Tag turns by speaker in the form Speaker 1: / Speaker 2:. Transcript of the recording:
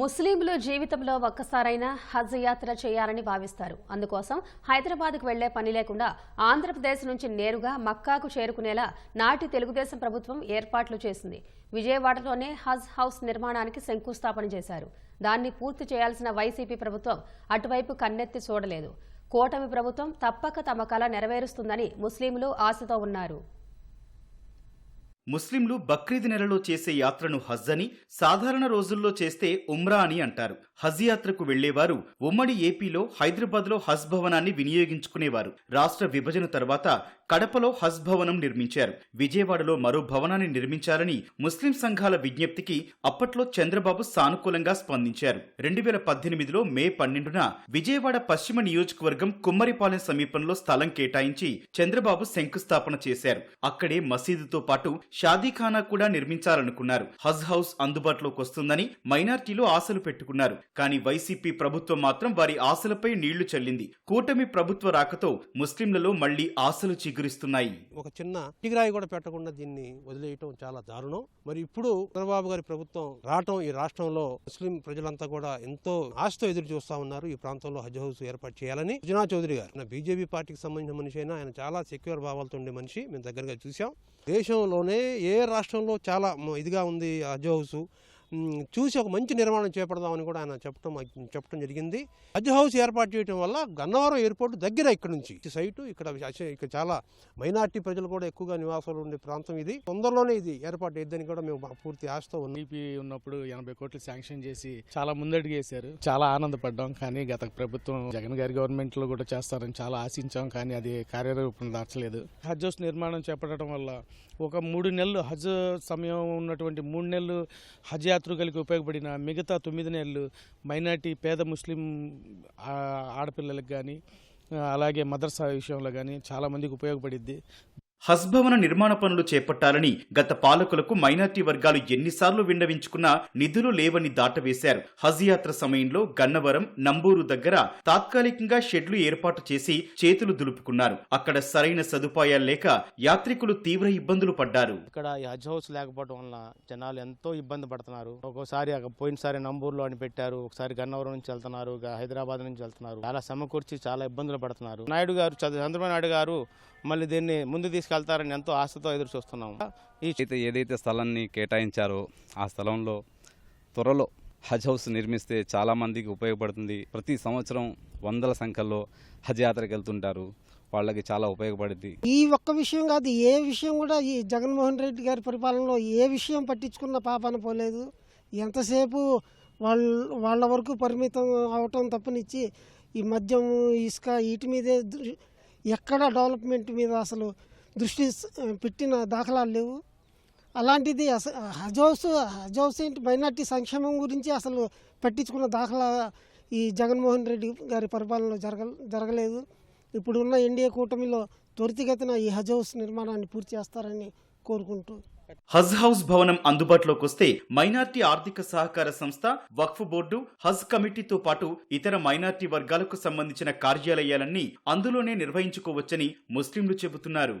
Speaker 1: ముస్లింలు జీవితంలో ఒక్కసారైనా హజ్ యాత్ర చేయాలని భావిస్తారు. అందుకోసం హైదరాబాద్కు వెళ్ళే పని లేకుండా ఆంధ్రప్రదేశ్ నుంచి నేరుగా మక్కాకు చేరుకునేలా నాటి తెలుగుదేశం ప్రభుత్వం ఏర్పాట్లు చేసింది. విజయవాడలోనే హజ్ హౌస్ నిర్మాణానికి శంకుస్థాపన చేశారు. దాన్ని పూర్తి చేయాల్సిన వైసీపీ ప్రభుత్వం అటువైపు కన్నెత్తి చూడలేదు. కూటమి ప్రభుత్వం తప్పక తమ కళ నెరవేరుస్తుందని ముస్లింలు ఆశతో ఉన్నారు.
Speaker 2: ముస్లింలు బక్రీద్ నెలలో చేసే యాత్రను హజ్ అని సాధారణ రోజుల్లో చేస్తే ఉమ్రా అని అంటారు. హజ్ యాత్రకు వెళ్ళేవారు ఉమ్మడి ఏపీలో హైదరాబాద్లో హజ్ భవనాన్ని వినియోగించుకునేవారు. రాష్ట్ర విభజన తర్వాత కడపలో హజ్ భవనం నిర్మించారు. విజయవాడలో మరో భవనాన్ని నిర్మించాలని ముస్లిం సంఘాల విజ్ఞప్తికి అప్పట్లో చంద్రబాబు సానుకూలంగా స్పందించారు. రెండు వేల పద్దెనిమిదిలో మే పన్నెండున విజయవాడ పశ్చిమ నియోజకవర్గం కుమ్మరిపాలెం సమీపంలో స్థలం కేటాయించి చంద్రబాబు శంకుస్థాపన చేశారు. అక్కడే మసీదుతో పాటు షాదీఖానా కూడా నిర్మించాలనుకున్నారు. హజ్ హౌస్ అందుబాటులోకి వస్తుందని మైనార్టీలు ఆశలు పెట్టుకున్నారు. కానీ వైసీపీ ప్రభుత్వం మాత్రం వారి ఆశలపై నీళ్ళు చల్లింది. కూటమి ప్రభుత్వ రాకతో ముస్లింలలో మళ్ళీ ఆశలు చిగురిస్తున్నాయి.
Speaker 3: ఒక చిన్న టిగిరాయి కూడా పెట్టకుండా దీన్ని వదిలేయటం చాలా దారుణం. మరి ఇప్పుడు చంద్రబాబు గారి ప్రభుత్వం రావటం ఈ రాష్ట్రంలో ముస్లిం ప్రజలంతా కూడా ఎంతో ఆశతో ఎదురు చూస్తా ఉన్నారు. ఈ ప్రాంతంలో హజ్ హౌస్ ఏర్పాటు చేయాలని సుజనా చౌదరి గారు. బీజేపీ పార్టీకి సంబంధించిన మనిషి అయినా ఆయన చాలా సెక్యూర్ భావాలతో ఉండే మనిషి. మేము దగ్గరగా చూసాం దేశంలోనే ఏ రాష్ట్రంలో చాలా ఇదిగా ఉంది హజ్ హౌస్ చూసి ఒక మంచి నిర్మాణం చేపడదామని కూడా ఆయన చెప్పడం చెప్పడం జరిగింది. హజ్ హౌస్ ఏర్పాటు చేయడం వల్ల గన్నవరం ఎయిర్పోర్ట్ దగ్గర ఇక్కడ నుంచి. ఈ సైటు ఇక్కడ ఇక్కడ చాలా మైనార్టీ ప్రజలు కూడా ఎక్కువగా నివాసాలు ఉండే ప్రాంతం ఇది. తొందరలోనే ఇది ఏర్పాటు అయ్యిద్దని కూడా మేము పూర్తి ఆశతో ఉన్నాం.
Speaker 4: టీపీ ఉన్నప్పుడు ఎనభై కోట్లు శాంక్షన్ చేసి చాలా ముందడుగు వేశారు చాలా ఆనందపడ్డాం కానీ గత ప్రభుత్వం జగన్ గారి గవర్నమెంట్లో కూడా చేస్తారని చాలా ఆశించాం కానీ అది కార్యరూపం దాచలేదు. హజ్ హౌస్ నిర్మాణం చేపట్టడం వల్ల ఒక మూడు నెలలు హజ్ సమయం ఉన్నటువంటి మూడు నెలలు హజ్ యాత్రికులకి ఉపయోగపడిన మిగతా తొమ్మిది నెలలు మైనార్టీ పేద ముస్లిం ఆడపిల్లలకు కానీ అలాగే మదర్సా విషయంలో కానీ చాలామందికి ఉపయోగపడిద్ది.
Speaker 2: హస్భవన నిర్మాణ పనులు చేపట్టాలని గత పాలకులకు మైనార్టీ వర్గాలు ఎన్నిసార్లు విన్నవించుకున్నా నిధులు లేవని దాటవేశారు. హజ్ యాత్ర సమయంలో గన్నవరం నంబూరు దగ్గర తాత్కాలికంగా షెడ్లు ఏర్పాటు చేసి చేతులు దులుపుకున్నారు. అక్కడ సరైన సదుపాయాలు లేక యాత్రికులు తీవ్ర ఇబ్బందులు పడ్డారు.
Speaker 5: ఇక్కడ హజ్ హౌస్ లేకపోవడం వల్ల జనాలు ఎంతో ఇబ్బంది పడుతున్నారు. ఒక్కోసారి అక్కడ పోయినసారి నంబూరులో అని పెట్టారు. ఒకసారి గన్నవరం నుంచి వెళ్తున్నారు. హైదరాబాద్ నుంచి వెళ్తున్నారు. చాలా సమకూర్చి చాలా ఇబ్బందులు పడుతున్నారు. నాయుడు గారు చంద్రబాబు నాయుడు గారు మళ్ళీ దీన్ని ముందు తీసుకు తీసుకెళ్తారని ఎంతో ఆశతో ఎదురు చూస్తున్నాం ఈ
Speaker 6: అయితే ఏదైతే స్థలాన్ని కేటాయించారో ఆ స్థలంలో త్వరలో హజ్ హౌస్ నిర్మిస్తే చాలా మందికి ఉపయోగపడుతుంది. ప్రతి సంవత్సరం వందల సంఖ్యలో హజ్ యాత్రకు వెళ్తుంటారు. వాళ్ళకి చాలా ఉపయోగపడుద్ది.
Speaker 7: ఈ ఒక్క విషయం కాదు ఏ విషయం కూడా ఈ జగన్మోహన్ రెడ్డి గారి పరిపాలనలో ఏ విషయం పట్టించుకున్న పాపాన పోలేదు. ఎంతసేపు వాళ్ళ వాళ్ళ వరకు పరిమితం అవటం తప్పనిచ్చి ఈ మద్యం ఇసుక వీటి మీదే ఎక్కడ డెవలప్మెంట్ మీద అసలు దృష్టి పెట్టిన దాఖలాలు లేవు. అలాంటిది అసలు హజౌస్ హజౌస్ ఏంటి? మైనార్టీ సంక్షేమం గురించి అసలు పట్టించుకున్న దాఖలా ఈ జగన్మోహన్ రెడ్డి గారి పరిపాలనలో జరగ జరగలేదు. ఇప్పుడున్న ఎన్డీఏ కూటమిలో త్వరితగతిన ఈ హజ్ హౌస్ నిర్మాణాన్ని పూర్తి చేస్తారని కోరుకుంటూ.
Speaker 2: హజ్ హౌస్ భవనం అందుబాటులోకి వస్తే మైనార్టీ ఆర్థిక సహకార సంస్థ వక్ఫ్ బోర్డు హజ్ కమిటీతో పాటు ఇతర మైనార్టీ వర్గాలకు సంబంధించిన కార్యాలయాలన్నీ అందులోనే నిర్వహించుకోవచ్చని ముస్లింలు చెబుతున్నారు.